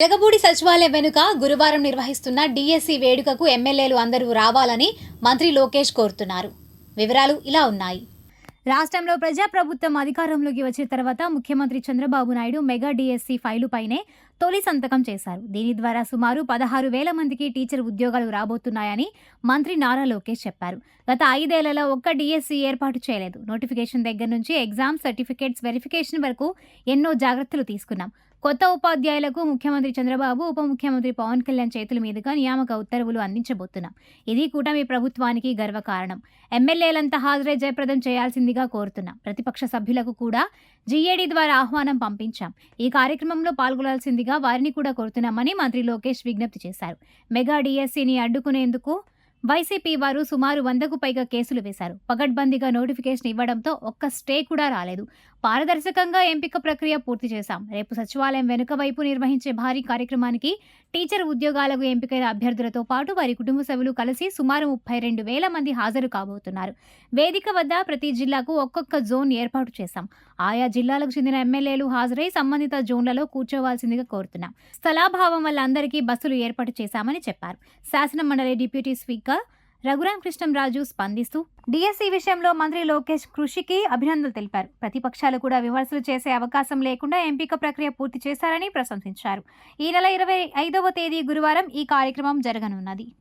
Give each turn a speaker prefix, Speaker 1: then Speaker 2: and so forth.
Speaker 1: జగబూడి సచివాలయం వెనుక గురువారం నిర్వహిస్తున్న డిఎస్సి వేడుకకు ఎమ్మెల్యేలు అందరూ రావాలని మంత్రి లోకేష్ కోరుతున్నారు. వివరాలు ఇలా ఉన్నాయి. రాష్ట్రంలో ప్రజాప్రభుత్వం అధికారంలోకి వచ్చిన తర్వాత ముఖ్యమంత్రి Chandrababu Naidu mega DSC file పైనే తొలి సంతకం చేశారు. దీని ద్వారా సుమారు పదహారు వేల మందికి టీచర్ ఉద్యోగాలు రాబోతున్నాయని మంత్రి నారా లోకేష్ చెప్పారు. గత ఐదేళ్ళలో ఒక్క డిఎస్సి ఏర్పాటు చేయలేదు. నోటిఫికేషన్ దగ్గర నుంచి ఎగ్జామ్ సర్టిఫికేట్స్ వెరిఫికేషన్ వరకు ఎన్నో జాగ్రత్తలు తీసుకున్నాం. కొత్త ఉపాధ్యాయులకు ముఖ్యమంత్రి చంద్రబాబు ఉప ముఖ్యమంత్రి పవన్ కళ్యాణ్ చేతుల మీదుగా నియామక ఉత్తర్వులు అందించబోతున్నాం. ఇది కూటమి ప్రభుత్వానికి గర్వకారణం ఎమ్మెల్యేలంతా హాజరై జయప్రదం చేయాల్సిందిగా కోరుతున్నాం. ప్రతిపక్ష సభ్యులకు కూడా జీఏడీ ద్వారా ఆహ్వానం పంపించాం. ఈ కార్యక్రమంలో పాల్గొనాల్సిందిగా వారిని కూడా కోరుతున్నామని మంత్రి లోకేష్ విజ్ఞప్తి చేశారు. మెగా డిఎస్సిని అడ్డుకునేందుకు వైసీపీ వారు సుమారు వందకు పైగా కేసులు వేశారు. పగడ్బందీగా నోటిఫికేషన్ ఇవ్వడంతో ఒక్క స్టే కూడా రాలేదు. పారదర్శకంగా ఎంపిక ప్రక్రియ పూర్తి చేశాం. రేపు సచివాలయం వెనుక వైపు నిర్వహించే భారీ కార్యక్రమానికి టీచర్ ఉద్యోగాలకు ఎంపికైన అభ్యర్థులతో పాటు వారి కుటుంబ సభ్యులు కలిసి సుమారు ముప్పై రెండు వేల మంది హాజరు కాబోతున్నారు. వేదిక వద్ద ప్రతి జిల్లాకు ఒక్కొక్క జోన్ ఏర్పాటు చేశాం. ఆయా జిల్లాలకు చెందిన ఎమ్మెల్యేలు హాజరై సంబంధిత జోన్లలో కూర్చోవాల్సిందిగా కోరుతున్నాం. స్థలాభావం వల్ల అందరికీ బస్సులు ఏర్పాటు చేశామని చెప్పారు. శాసన మండలి డిప్యూటీ స్పీకర్ రఘురాం కృష్ణంరాజు స్పందిస్తూ డిఎస్సి విషయంలో మంత్రి లోకేష్ కృషికి అభినందనలు తెలిపారు. ప్రతిపక్షాలు కూడా విమర్శలు చేసే అవకాశం లేకుండా ఎంపిక ప్రక్రియ పూర్తి చేశారని ప్రశంసించారు. ఈ నెల ఇరవై ఐదవ తేదీ గురువారం ఈ కార్యక్రమం జరగనున్నది.